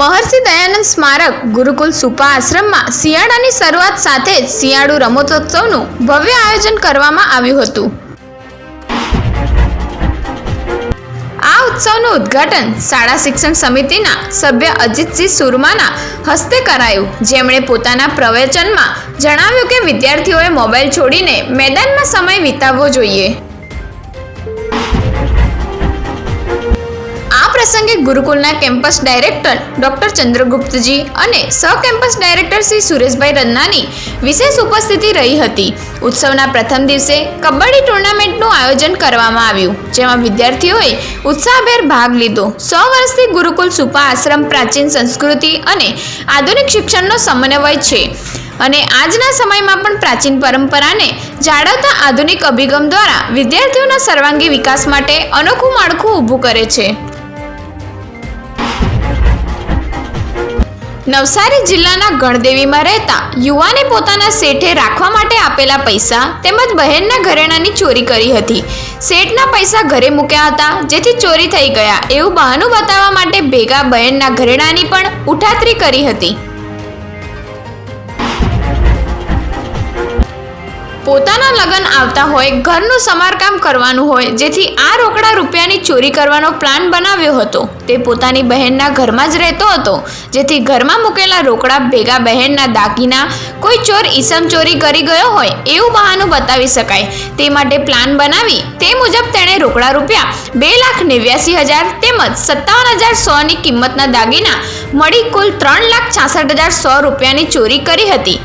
મહર્ષિ દયાનંદ સ્મારક ગુરુકુલ સુપા આશ્રમમાં શિયાળાની શરૂઆત સાથે જ શિયાળુ રમતોત્સવનું ભવ્ય આયોજન કરવામાં આવ્યું હતું. આ ઉત્સવનું ઉદ્ઘાટન શાળા શિક્ષણ સમિતિના સભ્ય અજીતસિંહ સુરમાના હસ્તે કરાયું. જેમણે પોતાના પ્રવચનમાં જણાવ્યું કે વિદ્યાર્થીઓએ મોબાઈલ છોડીને મેદાનમાં સમય વિતાવવો જોઈએ. પ્રસંગે ગુરુકુલના કેમ્પસ ડાયરેક્ટર ડોક્ટર ચંદ્રગુપ્તજી અને સહ કેમ્પસ ડાયરેક્ટર શ્રી સુરેશભાઈ રન્નાની વિશેષ ઉપસ્થિતિ રહી હતી. ઉત્સવના પ્રથમ દિવસે કબડ્ડી ટુર્નામેન્ટનું આયોજન કરવામાં આવ્યું, જેમાં વિદ્યાર્થીઓએ ઉત્સાહભેર ભાગ લીધો. સો વર્ષથી ગુરુકુલ સુપા આશ્રમ પ્રાચીન સંસ્કૃતિ અને આધુનિક શિક્ષણનો સમન્વય છે અને આજના સમયમાં પણ પ્રાચીન પરંપરાને જાળવતા આધુનિક અભિગમ દ્વારા વિદ્યાર્થીઓના સર્વાંગી વિકાસ માટે અનોખું માળખું ઊભું કરે છે. નવસારી જિલ્લાના ગણદેવીમાં રહેતા યુવાને પોતાના શેઠે રાખવા માટે આપેલા પૈસા તેમજ બહેનના ઘરેણાની ચોરી કરી હતી. શેઠના પૈસા ઘરે મૂક્યા હતા, જેથી ચોરી થઈ ગયા એવું બહાનું બતાવવા માટે ભેગા બહેનના ઘરેણાની પણ ઉઠાતરી કરી હતી. પોતાના લગ્ન આવતા હોય, ઘરનું સમારકામ કરવાનું હોય, જેથી આ રોકડા રૂપિયાની ચોરી કરવાનો પ્લાન બનાવ્યો હતો. તે પોતાની બહેનના ઘરમાં જ રહેતો હતો, જેથી ઘરમાં મૂકેલા રોકડા ભેગા બહેનના દાગીના, કોઈ ચોર ઈસમ ચોરી કરી ગયો હોય, એવું બહાનું બતાવી શકાય. તે માટે પ્લાન બનાવી, તે મુજબ તેણે રોકડા રૂપિયા બે લાખ નેવ્યાસી હજાર તેમજ સત્તાવન હજાર સોની કિંમતના દાગીના મળી કુલ ત્રણ લાખ છાસઠ હજાર સો રૂપિયાની ચોરી કરી હતી.